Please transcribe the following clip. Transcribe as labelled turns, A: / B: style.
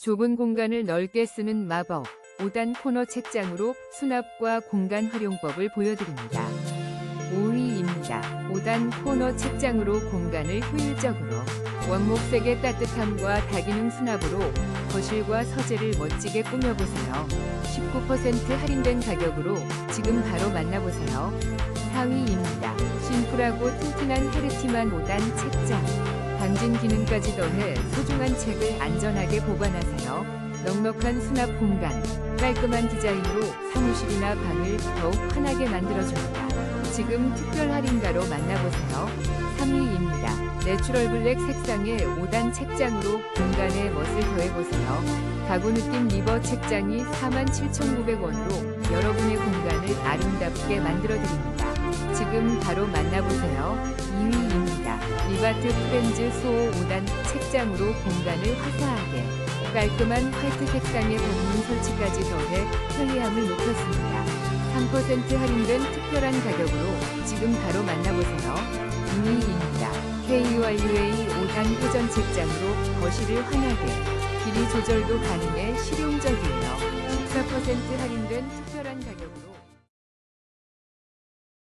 A: 좁은 공간을 넓게 쓰는 마법 5단 코너 책장으로 수납과 공간 활용법을 보여드립니다. 5위입니다. 5단 코너 책장으로 공간을 효율적으로 원목색의 따뜻함과 다기능 수납으로 거실과 서재를 멋지게 꾸며보세요. 19% 할인된 가격으로 지금 바로 만나보세요. 4위입니다. 심플하고 튼튼한 헤르티만 5단 책장. 방진 기능까지 더해 소중한 책을 안전하게 보관하세요. 넉넉한 수납 공간, 깔끔한 디자인으로 사무실이나 방을 더욱 환하게 만들어줍니다. 지금 특별 할인가로 만나보세요. 3위입니다. 내추럴 블랙 색상의 5단 책장으로 공간에 멋을 더해보세요. 가구 느낌 리버 책장이 47,900원으로 여러분의 공간을 아름답게 만들어드립니다. 지금 바로 만나보세요. 2위 리바트 프렌즈 소 5단 책장으로 공간을 화사하게 깔끔한 화이트 색상의 벽문 설치까지 더해 편리함을 높였습니다. 3% 할인된 특별한 가격으로 지금 바로 만나보세요. 2위입니다. KURUA 5단 회전 책장으로 거실을 환하게 길이 조절도 가능해 실용적이에요. 14% 할인된 특별한 가격으로